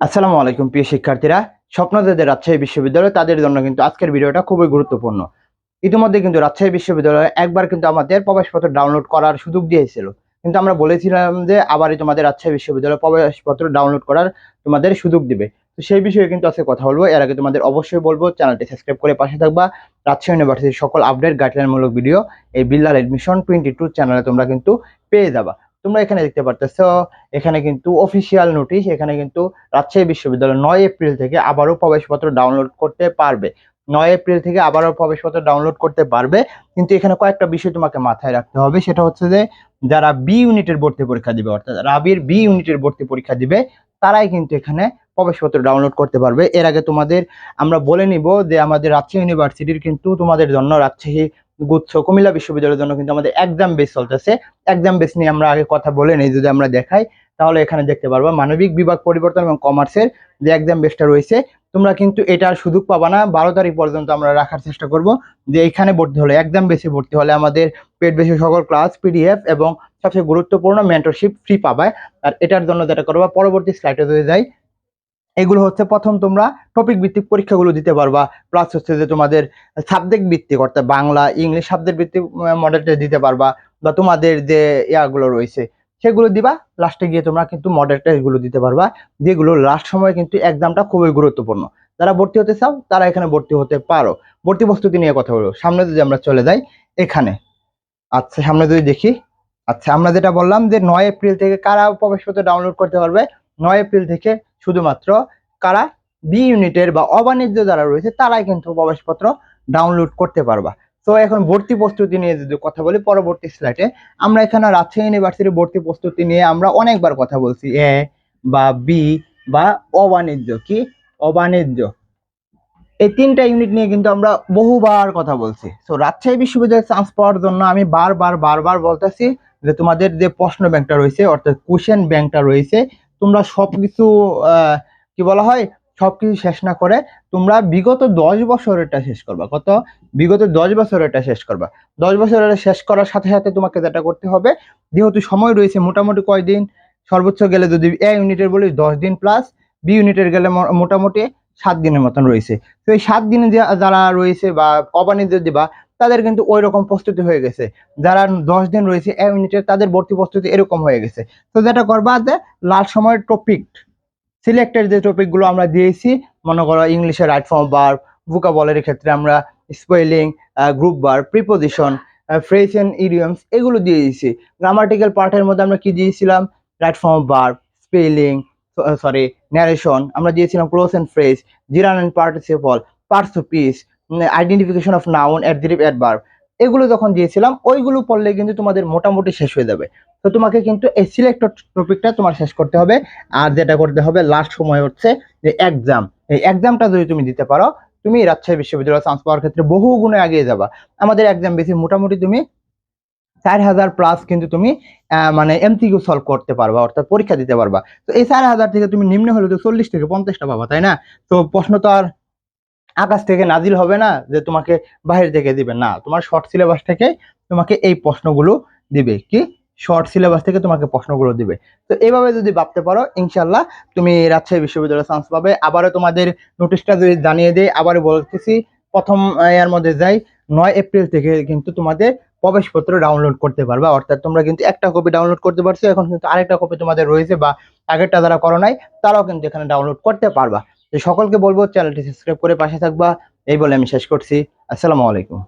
আসসালামু আলাইকুম, প্রিয় শিক্ষার্থীরা। স্বপ্নদের রাজশাহী বিশ্ববিদ্যালয়, তাদের জন্য কিন্তু আজকের ভিডিওটা খুবই গুরুত্বপূর্ণ। ইতিমধ্যে কিন্তু রাজশাহী বিশ্ববিদ্যালয় একবার কিন্তু আমাদের প্রবেশপত্র ডাউনলোড করার সুযোগ দিয়েছিল। কিন্তু আমরা বলেছিলাম যে, আবারই তোমাদের রাজশাহী বিশ্ববিদ্যালয় প্রবেশপত্র ডাউনলোড করার তোমাদের সুযোগ দিবে। তো সেই বিষয়ে কিন্তু আজকে কথা বলব। এর আগে তোমাদের অবশ্যই বলব, চ্যানেলটি সাবস্ক্রাইব করে পাশে থাকবা। রাজশাহী ইউনিভার্সিটির সকল আপডেট গাইডলাইনমূলক ভিডিও এই বিল্লাল এডমিশন টোয়েন্টি টু চ্যানেলে তোমরা কিন্তু পেয়ে যাবা। তোমরা এখানে দেখতে পারতেছো, এখানে কিন্তু অফিসিয়াল নোটিশ এখানে কিন্তু রাজশাহী বিশ্ববিদ্যালয় নয় এপ্রিল থেকে আবারও প্রবেশপত্র ডাউনলোড করতে পারবে। নয় এপ্রিল থেকে আবারও প্রবেশপত্র ডাউনলোড করতে পারবে। কিন্তু এখানে কয়েকটা বিষয় তোমাকে মাথায় রাখতে হবে, সেটা হচ্ছে যে, যারা বি ইউনিটের ভর্তি পরীক্ষা দিবে, অর্থাৎ রাবির বি ইউনিটের ভর্তি পরীক্ষা দিবে, তারাই কিন্তু এখানে প্রবেশপত্র ডাউনলোড করতে পারবে। এর আগে তোমাদের আমরা বলে নিব যে, আমাদের রাজশাহী ইউনিভার্সিটির কিন্তু তোমাদের জন্য রাজশাহী গুচ্ছ কুমিল্লা বিশ্ববিদ্যালয়ের জন্য কিন্তু আমাদের এক্সাম বেস চলতেছে। এক্সাম বেস নিয়ে আমরা আগে কথা বলে নেই, যদি আমরা দেখাই, তাহলে এখানে দেখতে পারবা মানবিক বিভাগ পরিবর্তন এবং কমার্সের যে এক্সাম বেসটা রয়েছে, তোমরা কিন্তু এটার সুযোগ পাবা না। বারো তারিখ পর্যন্ত আমরা রাখার চেষ্টা করব যে এখানে ভর্তি হলে এক্সাম বেসে ভর্তি হলে আমাদের পেট বেসে সকল ক্লাস পিডিএফ এবং সবচেয়ে গুরুত্বপূর্ণ মেন্টরশিপ ফ্রি পাবা আর এটার জন্য যেটা করবা, পরবর্তী স্লাইডে যদি যাই এগুলো হচ্ছে প্রথম তোমরা টপিক ভিত্তিক পরীক্ষাগুলো দিতে পারবা। প্লাস হচ্ছে যে তোমাদের সাবজেক্ট ভিত্তিক, অর্থাৎ বাংলা, ইংলিশ সাবজেক্ট ভিত্তিক মডেলটা দিতে পারবা বা তোমাদের যে ইয়াগুলো রয়েছে, সেগুলো দিবা। লাস্টে গিয়ে তোমরা কিন্তু মডেল টেস্টগুলো দিতে পারবা, যেগুলো লাস্ট সময় কিন্তু এক্সামটা খুবই গুরুত্বপূর্ণ। যারা ভর্তি হতে চাও, তারা এখানে ভর্তি হতে পারো। ভর্তি প্রস্তুতি নিয়ে কথা বলব। সামনে যদি আমরা চলে যাই, এখানে। আচ্ছা সামনে যদি দেখি আচ্ছা আমরা যেটা বললাম যে নয় এপ্রিল থেকে কারা প্রবেশপত্র ডাউনলোড করতে পারবে? নয় এপ্রিল থেকে শুধুমাত্র কারা বি ইউনিটের বা অবাণিজ্য যারা রয়েছে, তারাই কিন্তু প্রবেশপত্র ডাউনলোড করতে পারবা। তো এখন ভর্তি প্রস্তুতি নিয়ে যদি কথা বলি, পরবর্তী স্লাইডে আমরা এখানে রাজশাহী ইউনিভার্সিটির ভর্তি প্রস্তুতি নিয়ে আমরা অনেকবার কথা বলছি। এ বা বি বা অবাণিজ্য, কি? অবাণিজ্য। এই তিনটা ইউনিট নিয়ে কিন্তু আমরা বহুবার কথা বলছি। তো রাজশাহী বিশ্ববিদ্যালয়ে চান্স পাওয়ার জন্য আমি বারবার বারবার বলতেছি যে তোমাদের যে প্রশ্ন ব্যাংকটা রয়েছে, অর্থাৎ কোশ্চেন ব্যাংকটা রয়েছে তোমরা সবকিছু আহ, কি বলা হয় সবকিছু শেষ না করে তোমরা বিগত দশ বছরেরটা শেষ করবা। কত? বিগত দশ বছরেরটা শেষ করবা। দশ বছরের শেষ করার সাথে সাথে তোমাকে যেটা করতে হবে যেহেতু সময় রয়েছে মোটামুটি কয়দিন সর্বোচ্চ গেলে যদি এ ইউনিটের বলি দশ দিন প্লাস বি ইউনিটের গেলে মোটামুটি সাত দিনের মতন রয়েছে। তো এই সাত দিনে যে- যারা রয়েছে বা অবাণিজ্য দিবা তাদের কিন্তু ওই রকম প্রস্তুতি হয়ে গেছে। যারা দশ দিন রয়েছে, এক ইউনিটের তাদের ভর্তি প্রস্তুতি এরকম হয়ে গেছে। তো যেটা করবা যে, লাস্ট সময়ের টপিক সিলেক্টেড যে টপিকগুলো আমরা দিয়েছি, মনে করো ইংলিশে রাইট ফর্ম বার ভোকাবলারি ক্ষেত্রে আমরা স্পেলিং গ্রুপ বার প্রিপোজিশন ফ্রেজ এন্ড ইডিয়মস এগুলো দিয়ে দিয়েছি। গ্রামাটিক্যাল পার্টের মধ্যে আমরা কি দিয়েছিলাম? রাইট ফর্ম বার স্পেলিং সরি ন্যারেশন আমরা দিয়েছিলাম clause and phrase gerund and participle parts of speech identification of noun adjective adverb এগুলো যখন দিয়েছিলাম, ওইগুলো পড়লে কিন্তু তোমাদের মোটামুটি শেষ হয়ে যাবে। তো তোমাকে কিন্তু এই সিলেক্টেড টপিকটা তোমার শেষ করতে হবে। আর যেটা করতে হবে লাস্ট সময় হচ্ছে যে এক্সাম এই এক্সামটা যদি তুমি দিতে পারো, তুমি রাজশাহী বিশ্ববিদ্যালয়ে চান্স পাওয়ার ক্ষেত্রে বহু গুণে এগিয়ে যাবা। আমাদের এক্সাম বেশি মোটামুটি তুমি চার হাজার প্লাস কিন্তু তুমি মানে এমসিকিউ সলভ করতে পারবা, অর্থাৎ পরীক্ষা দিতে পারবা। তো এই চার হাজার থেকে তুমি নিম্ন হলে তো চল্লিশ থেকে পঞ্চাশটা পাবা, তাই না? তো প্রশ্ন তো আর আকাশ থেকে নাজিল হবে না যে তোমাকে বাইরে থেকে দিবে। না, তোমার শর্ট সিলেবাস থেকে তোমাকে এই প্রশ্নগুলো দিবে। কি? শর্ট সিলেবাস থেকে তোমাকে প্রশ্নগুলো দিবে। তো এইভাবে যদি ভাবতে পারো ইনশাল্লাহ তুমি রাজশাহী বিশ্ববিদ্যালয়ে চান্স পাবে। আবারও তোমাদের নোটিশটা যদি জানিয়ে দেয় আবারও বলতেছি, প্রথম এর মধ্যে যাই, নয় এপ্রিল থেকে কিন্তু তোমাদের প্রবেশপত্র ডাউনলোড করতে পারবা। অর্থাৎ তোমরা কিন্তু একটা কপি ডাউনলোড করতে পারছ, এখন কিন্তু আরেকটা কপি তোমাদের রয়েছে বা আগেরটা যারা করো নাই, তারাও কিন্তু এখানে ডাউনলোড করতে পারবা। সকলকে বলব চ্যানেলটি সাবস্ক্রাইব করে পাশে থাকবা। এই বলে আমি শেষ করছি। আসসালামু আলাইকুম।